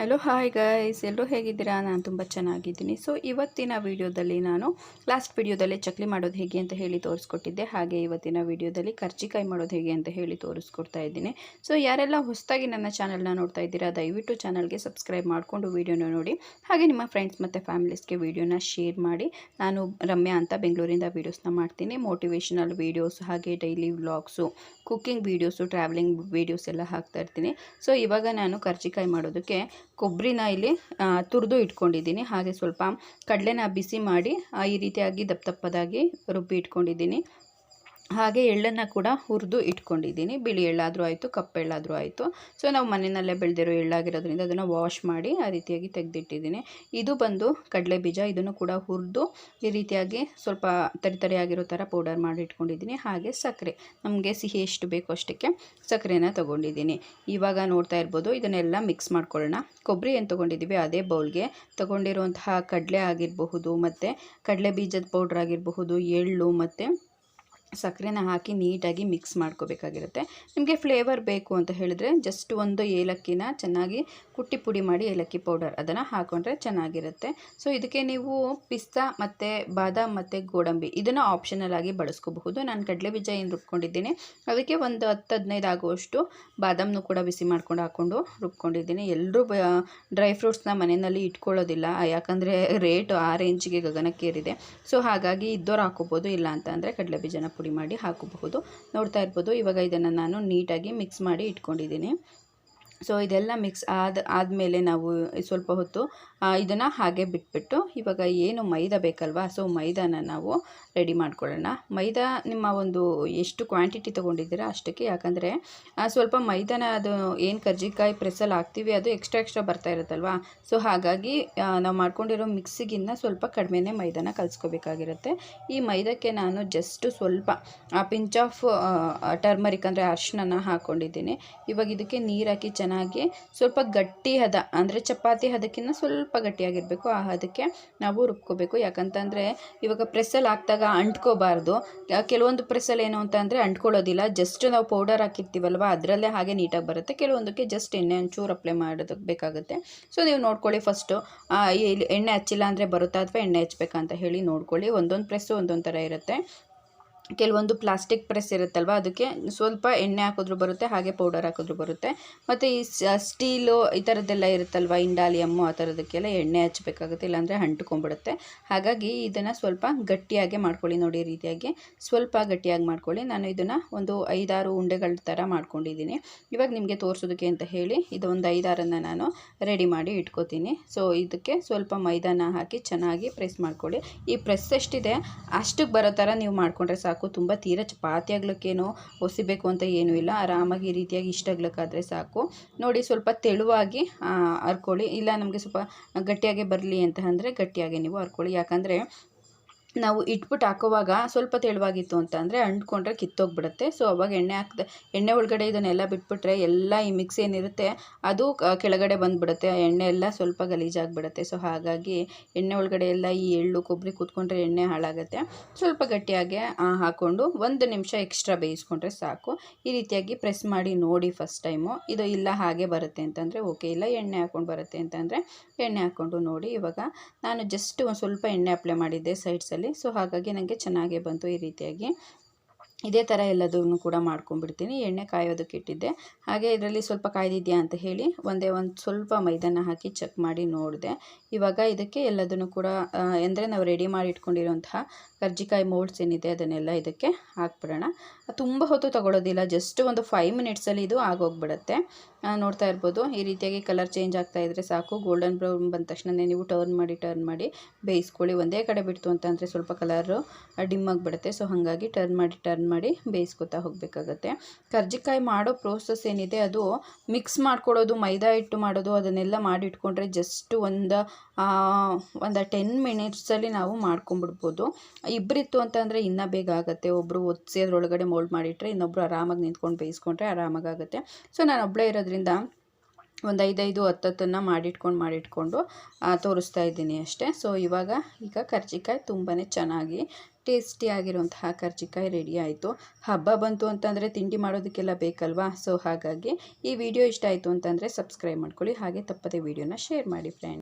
Hello hi guys ಎಲ್ಲರೂ ಹೇಗಿದ್ದೀರಾ? ನಾನು ತುಂಬ ಚೆನ್ನಾಗಿದ್ದೀನಿ. ಸೊ ಇವತ್ತಿನ ವಿಡಿಯೋದಲ್ಲಿ ನಾನು ಲಾಸ್ಟ್ ವಿಡಿಯೋದಲ್ಲಿ ಚಕ್ಲಿ ಮಾಡೋದು ಹೇಗೆ ಅಂತ ಹೇಳಿ ತೋರಿಸ್ಕೊಟ್ಟಿದ್ದೆ. ಹಾಗೆ ಇವತ್ತಿನ ವಿಡಿಯೋದಲ್ಲಿ ಕರ್ಜಿಕಾಯಿ ಮಾಡೋದು ಹೇಗೆ ಅಂತ ಹೇಳಿ ತೋರಿಸ್ಕೊಡ್ತಾ ಇದ್ದೀನಿ. ಸೊ ಯಾರೆಲ್ಲ ಹೊಸದಾಗಿ ನನ್ನ ಚಾನಲ್ನ ನೋಡ್ತಾ ಇದ್ದೀರಾ, ದಯವಿಟ್ಟು ಚಾನಲ್ಗೆ ಸಬ್ಸ್ಕ್ರೈಬ್ ಮಾಡಿಕೊಂಡು ವೀಡಿಯೋನ ನೋಡಿ. ಹಾಗೆ ನಿಮ್ಮ ಫ್ರೆಂಡ್ಸ್ ಮತ್ತು ಫ್ಯಾಮಿಲೀಸ್ಗೆ ವೀಡಿಯೋನ ಶೇರ್ ಮಾಡಿ. ನಾನು ರಮ್ಯಾ ಅಂತ ಬೆಂಗಳೂರಿಂದ ವೀಡಿಯೋಸ್ನ ಮಾಡ್ತೀನಿ. ಮೋಟಿವೇಶನಲ್ ವೀಡಿಯೋಸ್ ಹಾಗೆ daily vlogs cooking videos travelling videos ಎಲ್ಲ ಹಾಕ್ತಾ ಇರ್ತೀನಿ. ಸೊ ಇವಾಗ ನಾನು ಕರ್ಜಿಕಾಯಿ ಮಾಡೋದಕ್ಕೆ ಕೊಬ್ಬರಿನ ಇಲ್ಲಿ ತುರಿದು ಇಟ್ಕೊಂಡಿದ್ದೀನಿ. ಹಾಗೆ ಸ್ವಲ್ಪ ಕಡಲೆನ ಬಿಸಿ ಮಾಡಿ ಈ ರೀತಿಯಾಗಿ ದಪ್ಪ ದಪ್ಪದಾಗಿ ರುಬ್ಬಿ ಇಟ್ಕೊಂಡಿದ್ದೀನಿ. ಹಾಗೆ ಎಳ್ಳನ್ನು ಕೂಡ ಹುರಿದು ಇಟ್ಕೊಂಡಿದ್ದೀನಿ. ಬಿಳಿ ಎಳ್ಳಾದರೂ ಆಯಿತು, ಕಪ್ಪು ಎಳ್ಳಾದರೂ ಆಯಿತು. ಸೊ ನಾವು ಮನೆಯಲ್ಲೇ ಬೆಳೆದಿರೋ ಎಳ್ಳಾಗಿರೋದ್ರಿಂದ ಅದನ್ನು ವಾಶ್ ಮಾಡಿ ಆ ರೀತಿಯಾಗಿ ತೆಗೆದಿಟ್ಟಿದ್ದೀನಿ. ಇದು ಬಂದು ಕಡಲೆ ಬೀಜ, ಇದನ್ನು ಕೂಡ ಹುರಿದು ಈ ರೀತಿಯಾಗಿ ಸ್ವಲ್ಪ ತರಿ ತರಿಯಾಗಿರೋ ಥರ ಪೌಡರ್ ಮಾಡಿ ಇಟ್ಕೊಂಡಿದ್ದೀನಿ. ಹಾಗೆ ಸಕ್ಕರೆ, ನಮಗೆ ಸಿಹಿ ಎಷ್ಟು ಬೇಕೋ ಅಷ್ಟಕ್ಕೆ ಸಕ್ಕರೆನ ತೊಗೊಂಡಿದ್ದೀನಿ. ಇವಾಗ ನೋಡ್ತಾ ಇರ್ಬೋದು, ಇದನ್ನೆಲ್ಲ ಮಿಕ್ಸ್ ಮಾಡ್ಕೊಳ್ಳೋಣ. ಕೊಬ್ಬರಿ ಏನು ತೊಗೊಂಡಿದ್ದೀವಿ, ಅದೇ ಬೌಲ್ಗೆ. ತೊಗೊಂಡಿರುವಂತಹ ಕಡಲೆ ಆಗಿರಬಹುದು, ಮತ್ತು ಕಡಲೆ ಬೀಜದ ಪೌಡ್ರ್ ಆಗಿರಬಹುದು, ಎಳ್ಳು, ಮತ್ತು ಸಕ್ಕರೆನ ಹಾಕಿ ನೀಟಾಗಿ ಮಿಕ್ಸ್ ಮಾಡ್ಕೋಬೇಕಾಗಿರುತ್ತೆ. ನಿಮಗೆ ಫ್ಲೇವರ್ ಬೇಕು ಅಂತ ಹೇಳಿದ್ರೆ ಜಸ್ಟ್ ಒಂದು ಏಲಕ್ಕಿನ ಚೆನ್ನಾಗಿ ಕುಟ್ಟಿ ಪುಡಿ ಮಾಡಿ ಏಲಕ್ಕಿ ಪೌಡರ್ ಅದನ್ನು ಹಾಕೊಂಡ್ರೆ ಚೆನ್ನಾಗಿರುತ್ತೆ. ಸೊ ಇದಕ್ಕೆ ನೀವು ಪಿಸ್ತಾ ಮತ್ತು ಬಾದಾಮ್ ಮತ್ತು ಗೋಡಂಬಿ ಇದನ್ನು ಆಪ್ಷನಲ್ ಆಗಿ ಬಳಸ್ಕೋಬಹುದು. ನಾನು ಕಡಲೆ ಬೀಜ ಏನು ರುಬ್ಕೊಂಡಿದ್ದೀನಿ, ಅದಕ್ಕೆ ಒಂದು ಹತ್ತು ಹದಿನೈದು ಆಗುವಷ್ಟು ಬಾದಾಮನ್ನು ಕೂಡ ಬಿಸಿ ಮಾಡ್ಕೊಂಡು ಹಾಕ್ಕೊಂಡು ರುಬ್ಕೊಂಡಿದ್ದೀನಿ. ಎಲ್ಲರೂ ಡ್ರೈ ಫ್ರೂಟ್ಸ್ನ ಮನೆಯಲ್ಲಿ ಇಟ್ಕೊಳ್ಳೋದಿಲ್ಲ, ಯಾಕಂದರೆ ರೇಟ್ ಆ ರೇಂಜಿಗೆ ಗಗನಕ್ಕೇರಿದೆ. ಸೊ ಹಾಗಾಗಿ ಇದ್ದೋರು ಹಾಕೋಬೋದು, ಇಲ್ಲ ಅಂತ ಅಂದರೆ ಕಡಲೆ ಬೀಜನ ಪುಡಿ ಮಾಡಿ ಹಾಕಬಹುದು. ನೋಡ್ತಾ ಇರ್ಬೋದು ಇವಾಗ ಇದನ್ನು ನಾನು ನೀಟಾಗಿ ಮಿಕ್ಸ್ ಮಾಡಿ ಇಟ್ಕೊಂಡಿದ್ದೀನಿ. ಸೊ ಇದೆಲ್ಲ ಮಿಕ್ಸ್ ಆದ, ಆದಮೇಲೆ ನಾವು ಸ್ವಲ್ಪ ಹೊತ್ತು ಇದನ್ನು ಹಾಗೆ ಬಿಟ್ಬಿಟ್ಟು ಇವಾಗ ಏನು ಮೈದಾ ಬೇಕಲ್ವಾ? ಸೊ ಮೈದಾನ ನಾವು ರೆಡಿ ಮಾಡ್ಕೊಳ್ಳೋಣ. ಮೈದಾ ನಿಮ್ಮ ಒಂದು ಎಷ್ಟು ಕ್ವಾಂಟಿಟಿ ತೊಗೊಂಡಿದ್ದೀರಾ ಅಷ್ಟಕ್ಕೆ. ಯಾಕಂದರೆ ಸ್ವಲ್ಪ ಮೈದಾನ ಅದು ಏನು ಕರ್ಜಿಕಾಯಿ ಪ್ರೆಸ್ಸಲ್ಲಿ ಹಾಕ್ತೀವಿ, ಅದು ಎಕ್ಸ್ಟ್ರಾ ಎಕ್ಸ್ಟ್ರಾ ಬರ್ತಾ ಇರುತ್ತಲ್ವಾ? ಸೊ ಹಾಗಾಗಿ ನಾವು ಮಾಡ್ಕೊಂಡಿರೋ ಮಿಕ್ಸಿಗಿನ್ನ ಸ್ವಲ್ಪ ಕಡಿಮೆನೇ ಮೈದಾನ ಕಲಿಸ್ಕೋಬೇಕಾಗಿರುತ್ತೆ. ಈ ಮೈದಾಕ್ಕೆ ನಾನು ಜಸ್ಟ್ ಸ್ವಲ್ಪ ಪಿಂಚ್ ಆಫ್ ಟರ್ಮರಿಕ್ ಅಂದರೆ ಅರ್ಶಿನ ಹಾಕ್ಕೊಂಡಿದ್ದೀನಿ ಇವಾಗ ಇದಕ್ಕೆ ನೀರು ಹಾಕಿ ಸ್ವಲ್ಪ ಗಟ್ಟಿ ಹದ, ಅಂದರೆ ಚಪಾತಿ ಹದಕ್ಕಿಂತ ಸ್ವಲ್ಪ ಗಟ್ಟಿಯಾಗಿರಬೇಕು. ಆ ಹದಕ್ಕೆ ನಾವು ರುಬ್ಕೋಬೇಕು. ಯಾಕಂತಂದರೆ ಇವಾಗ ಪ್ರೆಸ್ಸಲ್ಲಿ ಹಾಕಿದಾಗ ಅಂಟ್ಕೋಬಾರ್ದು. ಕೆಲವೊಂದು ಪ್ರೆಸ್ಸಲ್ಲಿ ಏನು ಅಂತ ಅಂದರೆ ಅಂಟ್ಕೊಳ್ಳೋದಿಲ್ಲ. ಜಸ್ಟ್ ನಾವು ಪೌಡರ್ ಹಾಕಿರ್ತೀವಲ್ವ, ಅದರಲ್ಲೇ ಹಾಗೆ ನೀಟಾಗಿ ಬರುತ್ತೆ. ಕೆಲವೊಂದಕ್ಕೆ ಜಸ್ಟ್ ಎಣ್ಣೆ ಒಂಚೂರು ಅಪ್ಲೈ ಮಾಡೋದಕ್ಕೆ ಬೇಕಾಗುತ್ತೆ. ಸೊ, ನೀವು ನೋಡ್ಕೊಳ್ಳಿ ಫಸ್ಟು. ಎಣ್ಣೆ ಹಚ್ಚಿಲ್ಲ ಅಂದರೆ ಬರುತ್ತಾ ಅಥವಾ ಎಣ್ಣೆ ಹಚ್ಬೇಕಂತ ಹೇಳಿ ನೋಡ್ಕೊಳ್ಳಿ. ಒಂದೊಂದು ಪ್ರೆಸ್ಸು ಒಂದೊಂದು ಥರ ಇರುತ್ತೆ. ಕೆಲವೊಂದು ಪ್ಲಾಸ್ಟಿಕ್ ಪ್ರೆಸ್ ಇರುತ್ತಲ್ವ, ಅದಕ್ಕೆ ಸ್ವಲ್ಪ ಎಣ್ಣೆ ಹಾಕಿದ್ರು ಬರುತ್ತೆ, ಹಾಗೆ ಪೌಡರ್ ಹಾಕಿದ್ರು ಬರುತ್ತೆ. ಮತ್ತು ಈ ಸ್ಟೀಲು ಈ ಥರದ್ದೆಲ್ಲ ಇರುತ್ತಲ್ವ ಇಂಡಾಲಿಯಮ್ಮು ಆ ಥರದಕ್ಕೆಲ್ಲ ಎಣ್ಣೆ ಹಚ್ಚಬೇಕಾಗುತ್ತೆ, ಇಲ್ಲಾಂದರೆ ಅಂಟ್ಕೊಂಡ್ಬಿಡುತ್ತೆ. ಹಾಗಾಗಿ ಇದನ್ನು ಸ್ವಲ್ಪ ಗಟ್ಟಿಯಾಗಿ ಮಾಡ್ಕೊಳ್ಳಿ ನೋಡಿ ರೀತಿಯಾಗಿ ಸ್ವಲ್ಪ ಗಟ್ಟಿಯಾಗಿ ಮಾಡ್ಕೊಳ್ಳಿ. ನಾನು ಇದನ್ನು ಒಂದು ಐದಾರು ಉಂಡೆಗಳ ಥರ ಮಾಡ್ಕೊಂಡಿದ್ದೀನಿ. ಇವಾಗ ನಿಮಗೆ ತೋರಿಸೋದಕ್ಕೆ ಅಂತ ಹೇಳಿ ಇದೊಂದು ಐದಾರನ್ನು ನಾನು ರೆಡಿ ಮಾಡಿ ಇಟ್ಕೋತೀನಿ. ಸೊ, ಇದಕ್ಕೆ ಸ್ವಲ್ಪ ಮೈದಾನ ಹಾಕಿ ಚೆನ್ನಾಗಿ ಪ್ರೆಸ್ ಮಾಡ್ಕೊಳ್ಳಿ. ಈ ಪ್ರೆಸ್ ಎಷ್ಟಿದೆ, ಅಷ್ಟಕ್ಕೆ ಬರೋ ಥರ ನೀವು ಮಾಡಿಕೊಂಡ್ರೆ ಸಾಕು. ತುಂಬ ತೀರ ಚಪಾತಿ ಆಗ್ಲಿಕ್ಕೇನೋ ಒಸಿಬೇಕು ಅಂತ ಏನೂ ಇಲ್ಲ. ಆರಾಮಾಗಿ ಈ ರೀತಿಯಾಗಿ ಇಷ್ಟ ಆಗ್ಲಿಕ್ಕಾದ್ರೆ ಸಾಕು. ನೋಡಿ, ಸ್ವಲ್ಪ ತೆಳುವಾಗಿ ಹರ್ಕೊಳ್ಳಿ ಇಲ್ಲ, ನಮಗೆ ಸ್ವಲ್ಪ ಗಟ್ಟಿಯಾಗೆ ಬರಲಿ ಅಂತ ಅಂದರೆ ಗಟ್ಟಿಯಾಗೆ ನೀವು ಹರ್ಕೊಳ್ಳಿ ಯಾಕಂದರೆ ನಾವು ಇಟ್ಬಿಟ್ಟು ಹಾಕೋವಾಗ ಸ್ವಲ್ಪ ತೆಳುವಾಗಿತ್ತು ಅಂತ ಅಂದರೆ ಅಂಟ್ಕೊಂಡ್ರೆ ಕಿತ್ತೋಗ್ಬಿಡುತ್ತೆ. ಸೊ ಅವಾಗ ಎಣ್ಣೆ ಹಾಕ್ದೆ, ಎಣ್ಣೆ ಒಳಗಡೆ ಇದನ್ನೆಲ್ಲ ಬಿಟ್ಬಿಟ್ರೆ ಎಲ್ಲ ಈ ಮಿಕ್ಸ್ ಏನಿರುತ್ತೆ, ಅದು ಕೆಳಗಡೆ ಬಂದುಬಿಡುತ್ತೆ ಎಣ್ಣೆ ಎಲ್ಲ ಸ್ವಲ್ಪ ಗಲೀಜಾಗಿಬಿಡುತ್ತೆ. ಸೊ ಹಾಗಾಗಿ ಎಣ್ಣೆ ಒಳಗಡೆ ಎಲ್ಲ ಈ ಎಳ್ಳು, ಕೊಬ್ಬರಿ ಕೂತ್ಕೊಂಡ್ರೆ ಎಣ್ಣೆ ಹಾಳಾಗುತ್ತೆ. ಸ್ವಲ್ಪ ಗಟ್ಟಿಯಾಗೆ ಹಾಕ್ಕೊಂಡು ಒಂದು ನಿಮಿಷ ಎಕ್ಸ್ಟ್ರಾ ಬೇಯಿಸ್ಕೊಂಡ್ರೆ ಸಾಕು. ಈ ರೀತಿಯಾಗಿ ಪ್ರೆಸ್ ಮಾಡಿ ನೋಡಿ ಫಸ್ಟ್ ಟೈಮು ಇದು ಇಲ್ಲ ಹಾಗೆ ಬರುತ್ತೆ ಅಂತಂದರೆ ಓಕೆ ಇಲ್ಲ ಎಣ್ಣೆ ಹಾಕ್ಕೊಂಡು ಬರುತ್ತೆ ಅಂತಂದರೆ ಎಣ್ಣೆ ಹಾಕ್ಕೊಂಡು ನೋಡಿ. ಇವಾಗ ನಾನು ಜಸ್ಟ್ ಒಂದು ಸ್ವಲ್ಪ ಎಣ್ಣೆ ಅಪ್ಲೈ ಮಾಡಿದ್ದೆ ಸೈಡ್ಸಲ್ಲಿ ಸೊ ಹಾಗಾಗಿ ನನಗೆ ಚೆನ್ನಾಗೇ ಬಂತು ಈ ರೀತಿಯಾಗಿ. ಇದೇ ಥರ ಎಲ್ಲದನ್ನು ಕೂಡ ಮಾಡ್ಕೊಂಡ್ಬಿಡ್ತೀನಿ. ಎಣ್ಣೆ ಕಾಯೋದಕ್ಕೆ ಇಟ್ಟಿದ್ದೆ. ಹಾಗೆ ಇದರಲ್ಲಿ ಸ್ವಲ್ಪ ಕಾಯ್ದಿದೆಯಾ ಅಂತ ಹೇಳಿ ಒಂದೇ ಒಂದು ಸ್ವಲ್ಪ ಮೈದಾನ ಹಾಕಿ ಚೆಕ್ ಮಾಡಿ ನೋಡಿದೆ. ಇವಾಗ ಇದಕ್ಕೆ ಎಲ್ಲದನ್ನು ಕೂಡ ಅಂದರೆ ನಾವು ರೆಡಿ ಮಾಡಿ ಇಟ್ಕೊಂಡಿರೋಂತಹ ಕರ್ಜಿಕಾಯಿ ಮೋಲ್ಡ್ಸ್ ಏನಿದೆ ಅದನ್ನೆಲ್ಲ ಇದಕ್ಕೆ ಹಾಕ್ಬಿಡೋಣ. ತುಂಬ ಹೊತ್ತು ತಗೊಳ್ಳೋದಿಲ್ಲ ಜಸ್ಟ್ ಒಂದು ಫೈವ್ ಮಿನಿಟ್ಸಲ್ಲಿ ಇದು ಆಗೋಗ್ಬಿಡುತ್ತೆ. ನೋಡ್ತಾ ಇರ್ಬೋದು. ಈ ರೀತಿಯಾಗಿ ಕಲರ್ ಚೇಂಜ್ ಆಗ್ತಾ ಇದ್ದರೆ ಸಾಕು. ಗೋಲ್ಡನ್ ಬ್ರೌನ್ ಬಂದ ತಕ್ಷಣವೇ ನೀವು ಟರ್ನ್ ಮಾಡಿ ಟರ್ನ್ ಮಾಡಿ, ಬೇಯಿಸ್ಕೊಳ್ಳಿ. ಒಂದೇ ಕಡೆ ಬಿಡ್ತು ಅಂತಂದರೆ ಸ್ವಲ್ಪ ಕಲರು ಡಿಮ್ ಆಗಿಬಿಡುತ್ತೆ. ಸೊ ಹಾಗಾಗಿ ಟರ್ನ್ ಮಾಡಿ ಟರ್ನ್ ಮಾಡಿ ಬೇಯಿಸ್ಕೊತಾ ಹೋಗಬೇಕಾಗತ್ತೆ. ಕರ್ಜಿಕಾಯಿ ಮಾಡೋ ಪ್ರೋಸೆಸ್ ಏನಿದೆ, ಅದು ಮಿಕ್ಸ್ ಮಾಡ್ಕೊಳ್ಳೋದು, ಮೈದಾ ಹಿಟ್ಟು ಮಾಡೋದು, ಅದನ್ನೆಲ್ಲ ಮಾಡಿ ಇಟ್ಕೊಂಡ್ರೆ ಜಸ್ಟ್ ಒಂದು ಒಂದು ಟೆನ್ ಮಿನಿಟ್ಸಲ್ಲಿ ನಾವು ಮಾಡ್ಕೊಂಬಿಡ್ಬೋದು ಇಬ್ಬರಿತ್ತು ಅಂತಂದರೆ ಇನ್ನೂ ಬೇಗ ಆಗುತ್ತೆ. ಒಬ್ಬರು ಒತ್ತಿಸಿ ಅದರೊಳಗಡೆ ಮೋಲ್ಡ್ ಮಾಡಿಟ್ರೆ ಇನ್ನೊಬ್ಬರು ಆರಾಮಾಗಿ ನಿಂತ್ಕೊಂಡು ಬೇಯಿಸ್ಕೊಂಡ್ರೆ ಆರಾಮಾಗಿ ಆಗುತ್ತೆ. ಸೊ ನಾನು ಒಬ್ಬಳೇ ಇರೋದ್ರಿಂದ ಒಂದು ಐದೈದು ಹತ್ತತ್ತನ್ನು ಮಾಡಿಟ್ಕೊಂಡು ಮಾಡಿಟ್ಕೊಂಡು ತೋರಿಸ್ತಾ ಇದ್ದೀನಿ ಅಷ್ಟೇ. ಸೊ ಇವಾಗ ಈಗ ಕರ್ಜಿಕಾಯಿ ತುಂಬಾ ಚೆನ್ನಾಗಿ ಟೇಸ್ಟಿಯಾಗಿರುವಂತಹ ಕರ್ಜಿಕಾಯಿ ರೆಡಿ ಆಯಿತು. ಹಬ್ಬ ಬಂತು ಅಂತಂದರೆ ತಿಂಡಿ ಮಾಡೋದಕ್ಕೆಲ್ಲ ಬೇಕಲ್ವಾ? ಸೊ ಹಾಗಾಗಿ ಈ ವಿಡಿಯೋ ಇಷ್ಟ ಆಯಿತು ಅಂತಂದರೆ ಸಬ್ಸ್ಕ್ರೈಬ್ ಮಾಡ್ಕೊಳ್ಳಿ. ಹಾಗೆ ತಪ್ಪದೆ ವಿಡಿಯೋನ ಶೇರ್ ಮಾಡಿ ಫ್ರೆಂಡ್